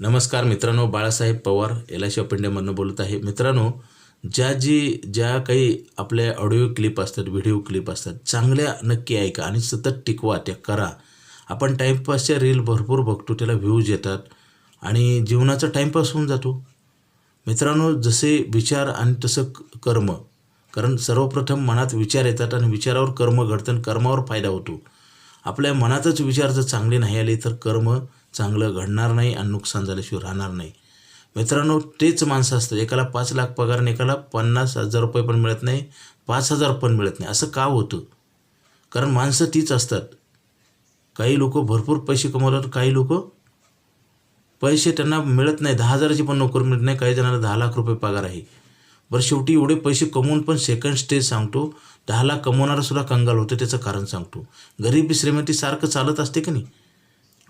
नमस्कार मित्रांनो Balasaheb Pawar L I C of इंडियामधनं बोलत आहे. मित्रांनो ज्या जी ज्या काही आपल्या ऑडिओ क्लिप असतात व्हिडिओ क्लिप असतात चांगल्या नक्की ऐका आणि सतत टिकवा त्या करा. आपण टाईमपासच्या रील भरपूर बघतो त्याला व्ह्यूज येतात आणि जीवनाचा टाईमपास होऊन जातो. मित्रांनो जसे विचार आणि तसं क- कर्म. कारण सर्वप्रथम मनात विचार येतात आणि विचारावर कर्म घडतं आणि कर्मावर फायदा होतो. आपल्या मनातच विचार जर चांगले नाही आले तर कर्म चांगलं घडणार नाही आणि नुकसान झाल्याशिवाय राहणार नाही. मित्रांनो तेच माणसं असतात. एकाला पाच लाख पगार आणि एकाला पन्नास हजार रुपये पण मिळत नाही पाच हजार पण मिळत नाही. असं का होतं? कारण माणसं तीच असतात. काही लोक भरपूर पैसे कमवतात काही लोक पैसे त्यांना मिळत नाही. दहा हजाराची पण नोकरी मिळत नाही. काही जणांना दहा लाख रुपये पगार आहे. बरं शेवटी एवढे पैसे कमवून पण सेकंड स्टेज सांगतो. दहा लाख कमवणारा सुद्धा कंगाल होतं त्याचं कारण सांगतो. गरीबी श्रीमंती सारखं चालत असते की नाही?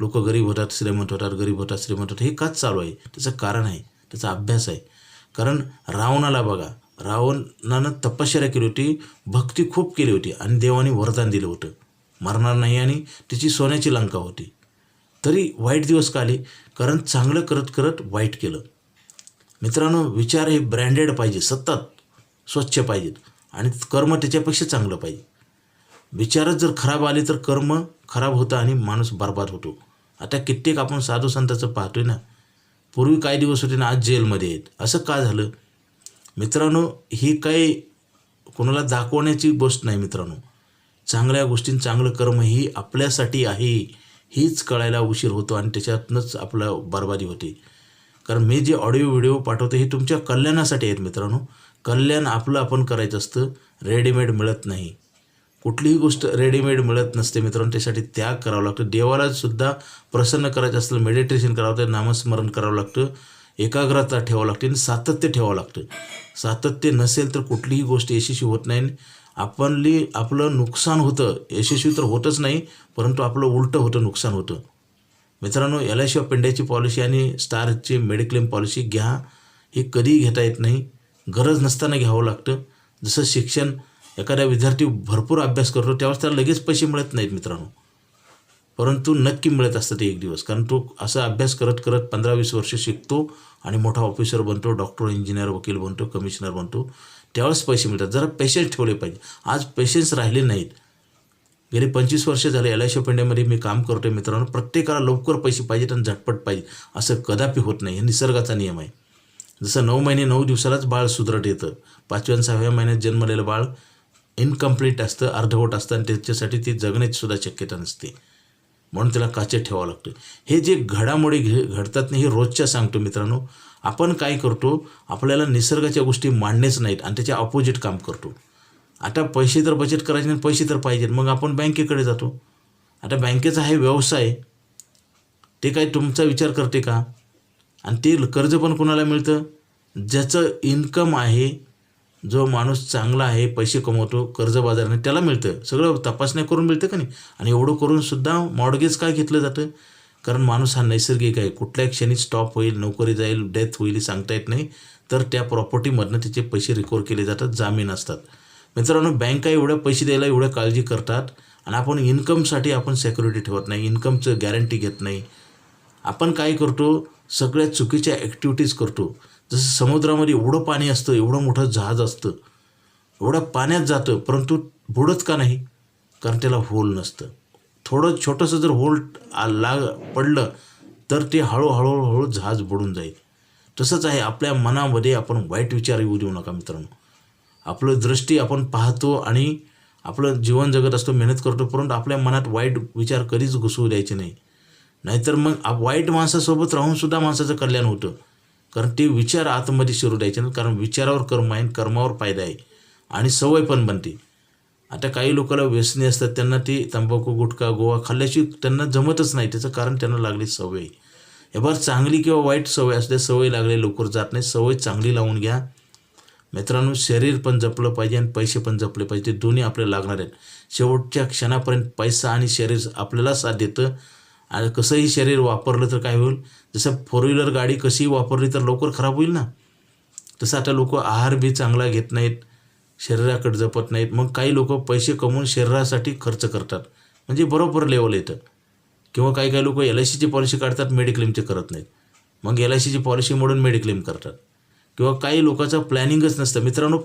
लोक गरीब होतात श्रीमंत होतात गरीब होतात श्रीमंत होतात हे काच चालू आहे? त्याचं कारण आहे त्याचा अभ्यास आहे. कारण रावणाला बघा रावणानं तपश्चर्या केली होती भक्ती खूप केली होती आणि देवाने वरदान दिलं होतं. मरणार नाही आणि तिची सोन्याची लंका होती. तरी वाईट दिवस का आले? कारण चांगलं करत करत वाईट केलं. मित्रांनो विचार हे ब्रँडेड पाहिजे सतत स्वच्छ पाहिजेत आणि कर्म त्याच्यापेक्षा चांगलं पाहिजे. विचारच जर खराब आले तर कर्म खराब होतं आणि माणूस बर्बाद होतो. आता कित्येक आपण साधू संताचं पाहतोय ना पूर्वी काही दिवस होते ना आज जेलमध्ये आहेत. असं का झालं? मित्रांनो ही काही कोणाला दाखवण्याची गोष्ट नाही मित्रांनो. चांगल्या गोष्टीं चांगलं कर्म ही आपल्यासाठी आहे हीच कळायला उशीर होतो आणि त्याच्यातनंच आपलं बर्बादी होते. कारण मी जे ऑडिओ व्हिडिओ पाठवतो हे तुमच्या कल्याणासाठी आहेत मित्रांनो. कल्याण आपलं आपण करायचं असतं रेडीमेड मिळत नाही. कुठलीही गोष्ट रेडीमेड मिळत नसते मित्रांनो त्यासाठी त्याग करावा लागतो. देवाला सुद्धा प्रसन्न करायचं असलं मेडिटेशन करावं लागतं नामस्मरण करावं लागतं एकाग्रता ठेवावं लागते आणि सातत्य ठेवावं लागतं. सातत्य नसेल तर कुठलीही गोष्ट यशस्वी होत नाही आपणली आपलं नुकसान होतं. यशस्वी तर होतच नाही परंतु आपलं उलटं होतं नुकसान होतं. मित्रांनो एल आय सी ऑफ इंडियाची पॉलिसी आणि स्टारची मेडिक्लेम पॉलिसी घ्या. हे कधीही घेता येत नाही. गरज नसताना घ्यावं लागतं. जसं शिक्षण एखादा विद्यार्थी भरपूर अभ्यास करतो त्यावेळेस त्याला लगेच पैसे मिळत नाहीत मित्रांनो. परंतु नक्की मिळत असतात एक दिवस. कारण तो असा अभ्यास करत करत पंधरा वीस वर्ष शिकतो आणि मोठा ऑफिसर बनतो डॉक्टर इंजिनियर वकील बनतो कमिशनर बनतो. त्यावेळेस पैसे मिळतात. जरा पेशन्स ठेवले पाहिजे. आज पेशन्स राहिले नाहीत. गेली पंचवीस वर्ष झाले एल आय सी पेंडेमध्ये मी काम करतोय मित्रांनो. प्रत्येकाला लवकर पैसे पाहिजेत आणि झटपट पाहिजे. असं कदापि होत नाही. हे निसर्गाचा नियम आहे. जसं नऊ महिने नऊ दिवसालाच बाळ सुदृढ येतं. पाचव्या आणि सहाव्या महिन्यात जन्मलेलं बाळ इनकम्प्लीट असतं अर्धवट असतं आणि त्याच्यासाठी ती जगण्याचीसुद्धा शक्यता नसते. म्हणून त्याला काचेत ठेवावं लागतं. हे जे घडामोडी घे घडतात ना हे रोजच्या सांगतो मित्रांनो. आपण काय करतो आपल्याला निसर्गाच्या गोष्टी मांडणेच नाहीत आणि त्याच्या ऑपोजिट काम करतो. आता पैसे तर बचत करायचे नाही पैसे तर पाहिजेत. मग आपण बँकेकडे जातो. आता बँकेचा हा व्यवसाय ते काय तुमचा विचार करते का? आणि ते कर्ज पण कुणाला मिळतं? ज्याचं इन्कम आहे जो माणूस चांगला आहे पैसे कमवतो कर्ज बाजाराने त्याला मिळतं. सगळं तपासण्या करून मिळतं का नाही? आणि एवढं करूनसुद्धा मॉडगेज काय घेतलं जातं? कारण माणूस हा नैसर्गिक आहे. कुठल्याही क्षणी स्टॉप होईल नोकरी जाईल डेथ होईल सांगता येत नाही. तर त्या प्रॉपर्टीमधनं त्याचे पैसे रिकवर केले जातात जामीन असतात. मित्रांनो बँका एवढ्या पैसे द्यायला एवढ्या काळजी करतात आणि आपण इन्कमसाठी आपण सेक्युरिटी ठेवत नाही इन्कमचं गॅरंटी घेत नाही. आपण काय करतो? सगळ्या चुकीच्या ॲक्टिव्हिटीज करतो. जसं समुद्रामध्ये एवढं पाणी असतं एवढं मोठं जहाज असतं एवढं पाण्यात जातं परंतु बुडत का नाही? कारण त्याला होल नसतं. थोडं छोटंसं जर होल आ- लाग पडलं तर ते हळूहळू हळूहळू जहाज बुडून जाईल. तसंच आहे आपल्या मनामध्ये आपण वाईट विचार येऊ देऊ नका मित्रांनो. आपलं दृष्टी आपण पाहतो आणि आपलं जीवन जगत असतो मेहनत करतो परंतु आपल्या मनात वाईट विचार कधीच घुसवू द्यायचे नाही. नाहीतर मग आप- वाईट माणसासोबत राहूनसुद्धा माणसाचं कल्याण होतं. कारण ते विचार आतमध्ये शिरू द्यायचे ना कारण विचारावर कर्म आहे आणि कर्मावर फायदा आहे. आणि सवय पण बनते. आता काही लोकांना व्यसनी असतात त्यांना ती तंबाखू गुटखा गोवा खाल्ल्याची त्यांना जमतच नाही. त्याचं कारण त्यांना लागली सवय. हे बरं चांगली किंवा वाईट सवय असते सवय लागली लवकर जात नाही. सवय चांगली लावून घ्या. मित्रांनो शरीर पण जपलं पाहिजे आणि पैसे पण जपले पाहिजे. ते दोन्ही आपल्याला लागणार आहेत. शेवटच्या क्षणापर्यंत पैसा आणि शरीर आपल्याला साथ देतं. आणि कसंही शरीर वापरलं तर काय होईल? जसं फोर व्हीलर गाडी कशी वापरली तर लवकर खराब होईल ना? तसं आता लोक आहार बी चांगला घेत नाहीत शरीराकडे जपत नाहीत. मग काही लोक पैसे कमवून शरीरासाठी खर्च करतात. म्हणजे बरोबर लेवल येतं किंवा काही काही लोक एल आय सीची पॉलिसी काढतात मेडिक्लेमचे करत नाहीत. मग एल आय सीची पॉलिसी मोडून मेडिक्लेम करतात. किंवा काही लोकांचं प्लॅनिंगच नसतं. मित्रांनो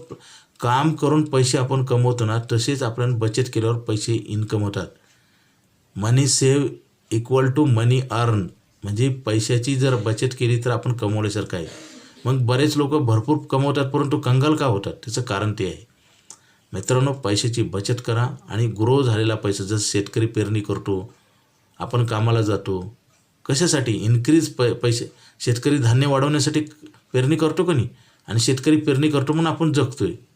काम करून पैसे आपण कमवतो ना तसेच आपण बचत केल्यावर पैसे इन्कम होतात. Money save equal to money earn म्हणजे पैशाची जर बचत केली तर आपण कमवल्यासारखं आहे. मग बरेच लोक भरपूर कमवतात परंतु कंगाल का होतात? त्याचं कारण ते आहे. मित्रांनो पैशाची बचत करा आणि ग्रो झालेला पैसा जसं शेतकरी पेरणी करतो आपण कामाला जातो कशासाठी? इन्क्रीज प पैसे शेतकरी धान्य वाढवण्यासाठी पेरणी करतो का नाही? आणि शेतकरी पेरणी करतो म्हणून आपण जगतो आहे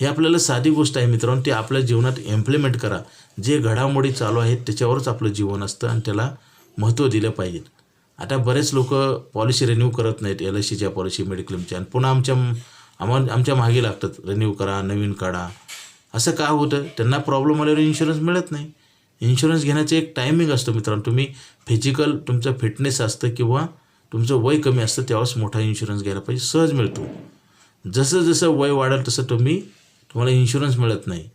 हे आपल्याला साधी गोष्ट आहे मित्रांनो ती आपल्या जीवनात इम्प्लिमेंट करा. जे घडामोडी चालू आहेत त्याच्यावरच आपलं जीवन असतं आणि त्याला महत्त्व दिलं पाहिजे. आता बरेच लोक पॉलिसी रिन्यू करत नाहीत एल आय सीच्या पॉलिसी मेडिक्लेमच्या आणि पुन्हा आमच्या आम्हा आमच्या मागे लागतात रिन्यू करा नवीन काढा. असं का होतं? त्यांना प्रॉब्लेम आल्यावर इन्शुरन्स मिळत नाही. इन्शुरन्स घेण्याचं एक टायमिंग असतो मित्रांनो. तुम्ही फिजिकल तुमचं फिटनेस असतं किंवा तुमचं वय कमी असतं त्यावेळेस मोठा इन्शुरन्स घ्यायला पाहिजे. सहज मिळतो. जसं जसं वय वाढेल तसं तुम्ही तुम्हाला इन्शुरन्स मिळत नाही.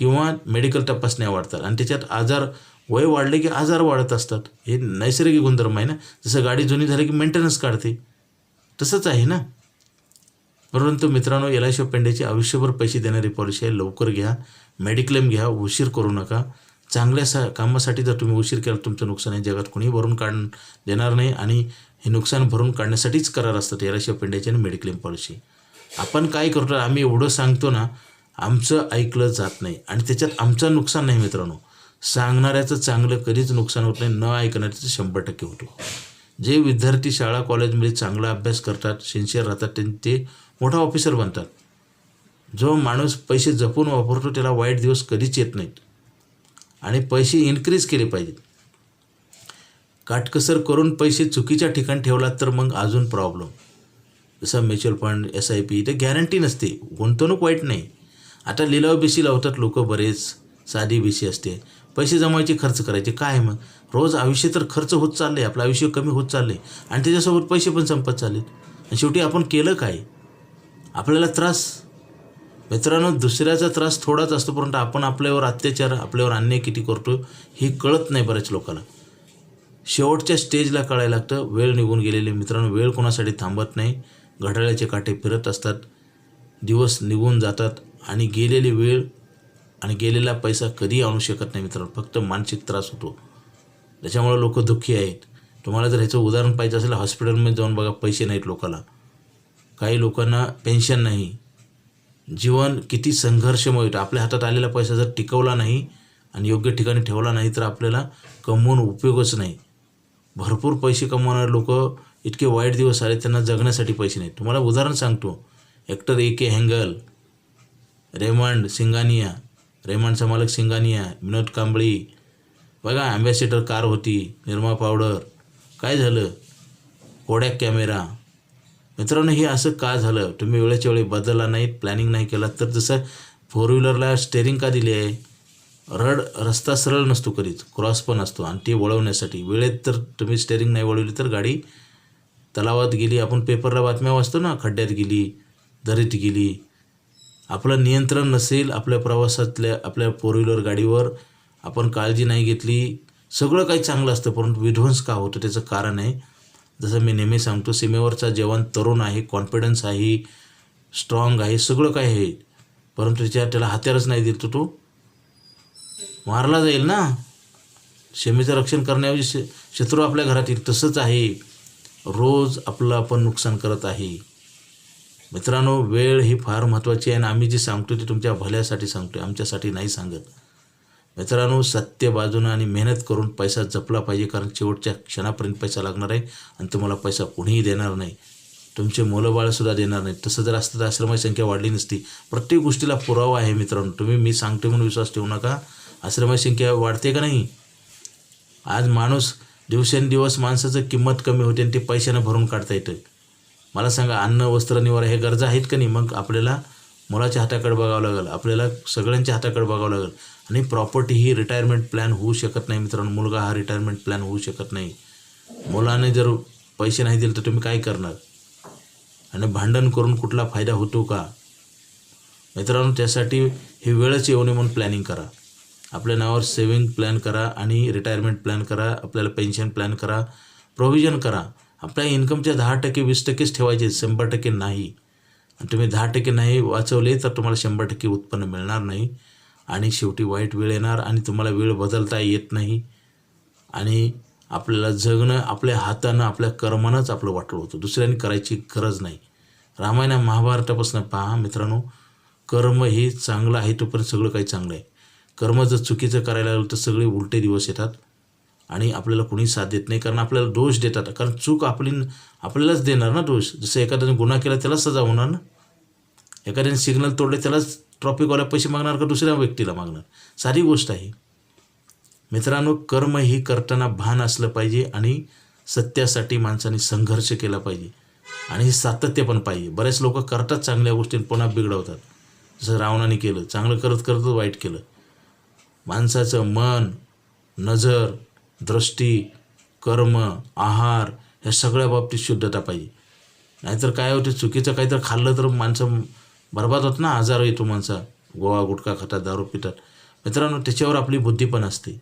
किंवा मेडिकल तपासण्या वाढतात. आणि त्याच्यात आजार वय वाढले की आजार वाढत असतात. हे नैसर्गिक गुणधर्म आहे ना. जसं गाडी जुनी झाली की मेंटेनन्स काढते. तसंच आहे ना. परंतु मित्रांनो एल आय सी आयुष्यभर पैसे देणारी पॉलिसी आहे. लवकर घ्या. मेडिक्लेम घ्या. उशीर करू नका. चांगल्या सा कामासाठी जर तुम्ही उशीर केला तुमचं नुकसान आहे. जगात कोणी भरून काढ देणार नाही. आणि हे नुकसान भरून काढण्यासाठीच करार असतात एल आय सी पेंड्याची आणि मेडिक्लेम पॉलिसी आपण काय करतो आम्ही एवढं सांगतो ना आमचं ऐकलं जात नाही. आणि त्याच्यात आमचं नुकसान नाही मित्रांनो. सांगणाऱ्याचं चांगलं कधीच नुकसान होत नाही न ऐकणाऱ्याचं शंभर टक्के होतो. जे विद्यार्थी शाळा कॉलेजमध्ये चांगला अभ्यास करतात सिन्सिअर राहतात ते ते मोठा ऑफिसर बनतात. जो माणूस पैसे जपून वापरतो त्याला वाईट दिवस कधीच येत नाहीत. आणि पैसे इन्क्रीज केले पाहिजेत. काटकसर करून पैसे चुकीच्या ठिकाणी ठेवलात तर मग अजून प्रॉब्लेम जसं mutual fund S I P इथे गॅरंटी नसते. गुंतवणूक वाईट नाही. आता लिलाव बिशी लावतात लोक बरेच. साधी बिशी असते. पैसे जमायचे खर्च करायचे. काय मग? रोज आयुष्य तर खर्च होत चालले आपलं आयुष्य कमी होत चालले आणि त्याच्यासोबत पैसे पण संपत चालले आणि शेवटी आपण केलं काय? आपल्याला त्रास. मित्रांनो दुसऱ्याचा त्रास थोडाच असतो परंतु आपण आपल्यावर अत्याचार आपल्यावर अन्याय किती करतो हे कळत नाही बऱ्याच लोकांना. शेवटच्या स्टेजला कळायला लागतं. वेळ निघून गेलेली मित्रांनो वेळ कोणासाठी थांबत नाही. घड्याळाचे काटे फिरत असतात. दिवस निघून जातात. आणि गेलेली वेळ आणि गेलेला पैसा कधी आणू शकत नाही मित्रांनो. फक्त मानसिक त्रास होतो. त्याच्यामुळे लोक दुःखी आहेत. तुम्हाला जर ह्याचं उदाहरण पाहिजे असेल हॉस्पिटलमध्ये जाऊन बघा पैसे नाहीत लोकाला. काही लोकांना पेन्शन नाही. जीवन किती संघर्षमय होतं. आपल्या हातात आलेला पैसा जर टिकवला नाही आणि योग्य ठिकाणी ठेवला नाही तर आपल्याला कमवून उपयोगच नाही. भरपूर पैसे कमवणारे लोक इतके वाईट दिवस आले त्यांना जगण्यासाठी पैसे नाहीत. तुम्हाला उदाहरण सांगतो. Actor A K Hangal Raymond Singhania रेमंडचा मालक सिंगानिया विनोद कांबळी. बघा ॲम्बॅसेडर कार होती निरमा पावडर. काय झालं? कोड्या कॅमेरा. मित्रांनो हे असं का झालं? तुम्ही वेळेच्या वेळी बदलला नाहीत प्लॅनिंग नाही केला तर जसं फोर व्हीलरला स्टेअरिंग का दिली आहे? रड रस्ता सरळ नसतो कधीच क्रॉस पण असतो आणि ते वळवण्यासाठी. वेळेत तर तुम्ही स्टेअरिंग नाही वळवली तर गाडी तलावात गेली. आपण पेपरला बातम्या वाचतो ना खड्ड्यात गेली दरीत गेली. आपलं नियंत्रण नसेल आपल्या प्रवासातल्या आपल्या फोर व्हीलर गाडीवर आपण काळजी नाही घेतली सगळं काही चांगलं असतं परंतु विध्वंस का होतं त्याचं कारण आहे. जसं मी नेहमी सांगतो सीमेवरचा जवान तरुण आहे कॉन्फिडन्स आहे स्ट्रॉंग आहे सगळं काय आहे. परंतु त्याच्या त्याला हत्यारच नाही दिलं तर तो मारला जाईल ना. सीमेचं रक्षण करण्याऐवजी श शत्रू आपल्या घरात येईल तसंच आहे. रोज आपलं आपण नुकसान करत आहे. मित्रांनो वेळ ही फार महत्त्वाची आहे आणि आम्ही जे सांगतो ते तुमच्या भल्यासाठी सांगतो आमच्यासाठी नाही सांगत. मित्रांनो सत्य बाजूनं आणि मेहनत करून पैसा जपला पाहिजे कारण शेवटच्या क्षणापर्यंत पैसा लागणार आहे आणि तुम्हाला पैसा कुणीही देणार नाही. तुमचे मुलंबाळसुद्धा देणार नाही. तसं जर असतं तर आश्रमाची संख्या वाढली नसती. प्रत्येक गोष्टीला पुरावा आहे मित्रांनो. तुम्ही मी सांगतो म्हणून विश्वास ठेवू नका. आश्रमाची संख्या वाढते का नाही? आज माणूस दिवसेंदिवस माणसाचं किंमत कमी होते आणि ते पैशानं भरून काढता येतं. मला सांगा अन्न वस्त्र निवारा हे गरजा आहेत का नाही? मग आपल्याला मुलाच्या हाताकडे बघावं लागेल. आपल्याला सगळ्यांच्या हाताकडे बघावं लागेल. आणि प्रॉपर्टी ही रिटायरमेंट प्लॅन होऊ शकत नाही मित्रांनो. मुलगा हा रिटायरमेंट प्लॅन होऊ शकत नाही. मुलाने जर पैसे नाही दिले तर तुम्ही काय करणार? आणि भांडण करून कुठला फायदा होतो का? मित्रांनो त्यासाठी ही वेळच येऊ नये म्हणून प्लॅनिंग करा. आपल्या नावावर सेविंग प्लॅन करा आणि रिटायरमेंट प्लॅन करा. आपल्याला पेन्शन प्लॅन करा. प्रोव्हिजन करा. आपल्या इन्कमच्या दहा टक्के वीस टक्केच ठेवायचे शंभर टक्के नाही. आणि तुम्ही दहा टक्के नाही वाचवले तर तुम्हाला शंभर टक्के उत्पन्न मिळणार नाही. आणि शेवटी वाईट वेळ येणार आणि तुम्हाला वेळ बदलता येत नाही. आणि आपल्याला जगणं आपल्या हातानं आपल्या कर्मानंच आपलं वाटलं होतं. दुसऱ्यांनी करायची गरज नाही. रामायण महाभारतापासून पहा मित्रांनो. कर्म हे चांगलं आहे तोपर्यंत सगळं काही चांगलं आहे. कर्म जर चुकीचं करायला लागलं तर सगळे उलटे दिवस येतात. आणि आपल्याला कोणी साथ देत नाही कारण आपल्याला दोष देतात. कारण चूक आपली आपल्यालाच देणार ना दोष. जसं एखाद्याने गुन्हा केला त्याला सजा होणार ना? एखाद्याने सिग्नल तोडले त्यालाच ट्रॉफिकवाल्या पैसे मागणार का दुसऱ्या व्यक्तीला मागणार? सारी गोष्ट आहे. मित्रांनो कर्म ही करताना भान असलं पाहिजे आणि सत्यासाठी माणसाने संघर्ष केला पाहिजे. आणि हे सातत्य पण पाहिजे. बरेच लोक करतात चांगल्या गोष्टी पुन्हा बिघडवतात. जसं रावणाने केलं चांगलं करत करतच वाईट केलं. माणसाचं मन नजर दृष्टी कर्म आहार ह्या सगळ्या बाबतीत शुद्धता पाहिजे. नाहीतर काय होते चुकीचं काहीतरी खाल्लं तर माणसं बरबाद होत ना आजार येतो माणसा. गोवा गुटखा खातात दारू पितात. मित्रांनो त्याच्यावर आपली बुद्धी पण असते.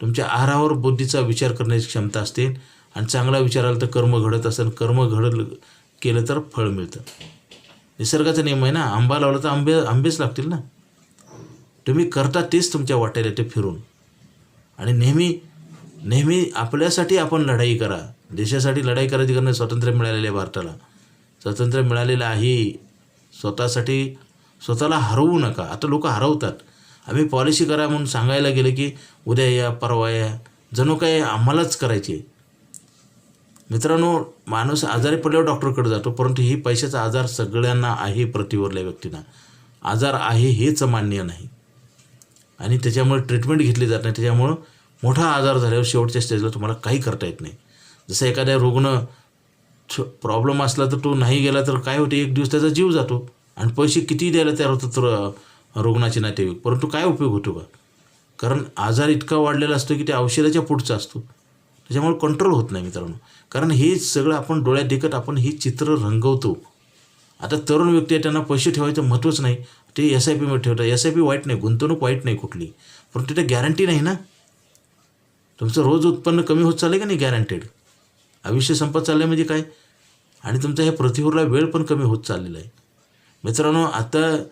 तुमच्या आहारावर बुद्धीचा विचार करण्याची क्षमता असते आणि चांगला विचार आला तर कर्म घडत असेल कर्म घडलं केलं तर फळ मिळतं. निसर्गाचा नियम आहे ना आंबा लावला तर आंबे आंबेच लागतील ना. तुम्ही करता तेच तुमच्या वाटेला ते फिरून. आणि नेहमी नेहमी आपल्यासाठी आपण लढाई करा. देशासाठी लढाई करायची करणं स्वातंत्र्य मिळालेलं आहे भारताला. स्वातंत्र्य मिळालेलं आहे. स्वतःसाठी स्वतःला हरवू नका. आता लोक हरवतात. आम्ही पॉलिसी करा म्हणून सांगायला गेलं की उद्या या परवा या. जणू काय आम्हालाच करायचे. मित्रांनो माणूस आजारी पडल्यावर डॉक्टरकडे जातो परंतु ही पैशाचा आजार सगळ्यांना आहे प्रतिवरल्या व्यक्तींना. आजार आहे हेच मान्य नाही. आणि त्याच्यामुळे ट्रीटमेंट घेतली जात नाही. त्याच्यामुळं मोठा आजार झाल्यावर शेवटच्या स्टेजला तुम्हाला काही करता येत नाही. जसं एखाद्या रुग्ण प्रॉब्लेम असला तर तो नाही गेला तर काय होते? एक दिवस त्याचा जीव जातो. आणि पैसे किती द्यायला तयार होतात तर रुग्णाचे नातेवाईक? परंतु काय उपयोग होतो का कारण आजार इतका वाढलेला असतो की ते औषधाच्या पुढचा असतो. त्याच्यामुळे कंट्रोल होत नाही मित्रांनो. कारण हे सगळं आपण डोळ्यात देखत आपण हे चित्र रंगवतो. आता तरुण व्यक्ती आहे त्यांना पैसे ठेवायचं महत्त्वच नाही. ते एस आय पीमध्ये ठेवतात. एस आय पी वाईट नाही गुंतवणूक वाईट नाही कुठली. परंतु ते गॅरंटी नाही ना? तुमचं रोज उत्पन्न कमी होत चाललं का नाही गॅरंटेड आयुष्य संपत चाललं म्हणजे काय? आणि तुमचा ह्या पृथ्वीवरला वेळ पण कमी होत चाललेला आहे. मित्रांनो आता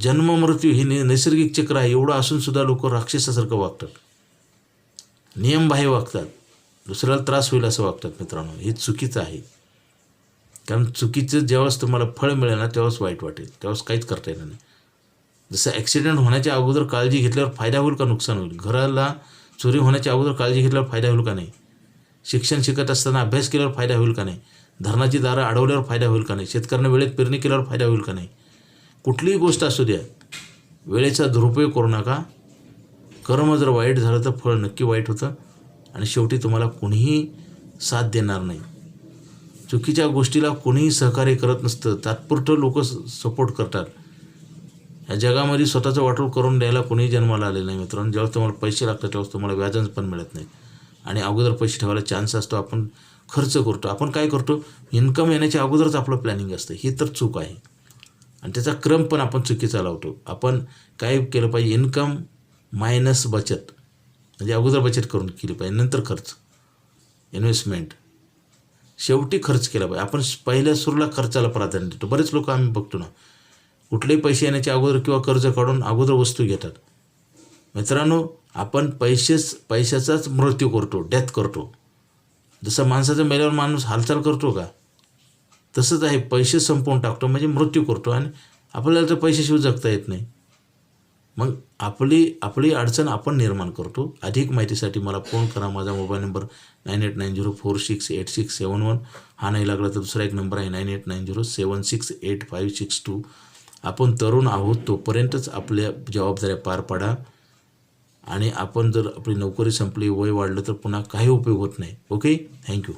जन्म मृत्यू हे नि नैसर्गिक चक्र आहे. एवढं असूनसुद्धा लोक राक्षसासारखं वागतात. नियमबाह्य वागतात. दुसऱ्याला त्रास होईल असं वागतात मित्रांनो. हे चुकीचं आहे. कारण चुकीचं जेव्हाच तुम्हाला फळ मिळेल ना तेव्हाच वाईट वाटेल. तेव्हाच काहीच करता येणार नाही. जसं ॲक्सिडेंट होण्याच्या अगोदर काळजी घेतल्यावर फायदा होईल का नुकसान होईल? घराला चोरी होण्याच्या अगोदर काळजी घेतल्यावर फायदा होईल का नाही? शिक्षण शिकत असताना अभ्यास केल्यावर फायदा होईल का नाही? धरणाची दारं अडवल्यावर फायदा होईल का नाही? शेतकऱ्यांना वेळेत पेरणी केल्यावर फायदा होईल का नाही? कुठलीही गोष्ट असू द्या. वेळेचा दुरुपयोग करू नका. कर्म जर वाईट झालं तर फळ नक्की वाईट होतं आणि शेवटी तुम्हाला कोणीही साथ देणार नाही. चुकीच्या गोष्टीला कोणीही सहकार्य करत नसतं. तात्पुरतं लोक सपोर्ट करतात. या जगामध्ये स्वतःचं वाटोळ करून द्यायला कोणीही जन्माला आलेलं नाही मित्रांनो. जेव्हा तुम्हाला पैसे लागतात तेव्हा तुम्हाला व्याजच पण मिळत नाही. आणि अगोदर पैसे ठेवायला चान्स असतो आपण खर्च करतो. आपण काय करतो? इन्कम येण्याच्या अगोदरच आपलं प्लॅनिंग असतं. ही तर चूक आहे. आणि त्याचा क्रम पण आपण चुकीचा लावतो. आपण काय केलं पाहिजे? इन्कम मायनस बचत. म्हणजे अगोदर बचत करून केली पाहिजे नंतर खर्च. इन्व्हेस्टमेंट शेवटी खर्च केला पाहिजे. आपण पहिल्या सुरूला खर्चाला प्राधान्य देतो. बरेच लोक आम्ही बघतो ना कुठलेही पैसे येण्याच्या अगोदर किंवा कर्ज काढून अगोदर वस्तू घेतात. मित्रांनो आपण पैसेच पैशाचाच मृत्यू करतो डेथ करतो. जसं माणसाचं मेल्यावर माणूस हालचाल करतो का? तसंच आहे पैसे संपवून टाकतो म्हणजे मृत्यू करतो आणि आपल्याला तर पैशाशिवाय जगता येत नाही. मग आपली आपली अडचण आपण निर्माण करतो. अधिक माहितीसाठी मला फोन करा माझा mobile number nine eight nine zero four six eight six seven one हा नाही लागला तर दुसरा एक नंबर आहे nine eight nine zero seven six eight five six two आपण तरुण आहोत तोपर्यंतच आपल्या जबाबदाऱ्या पार पाडा. आणि आपण जर आपली नोकरी संपली वय वाढलं तर पुन्हा काही उपयोग होत नाही. Okay thank you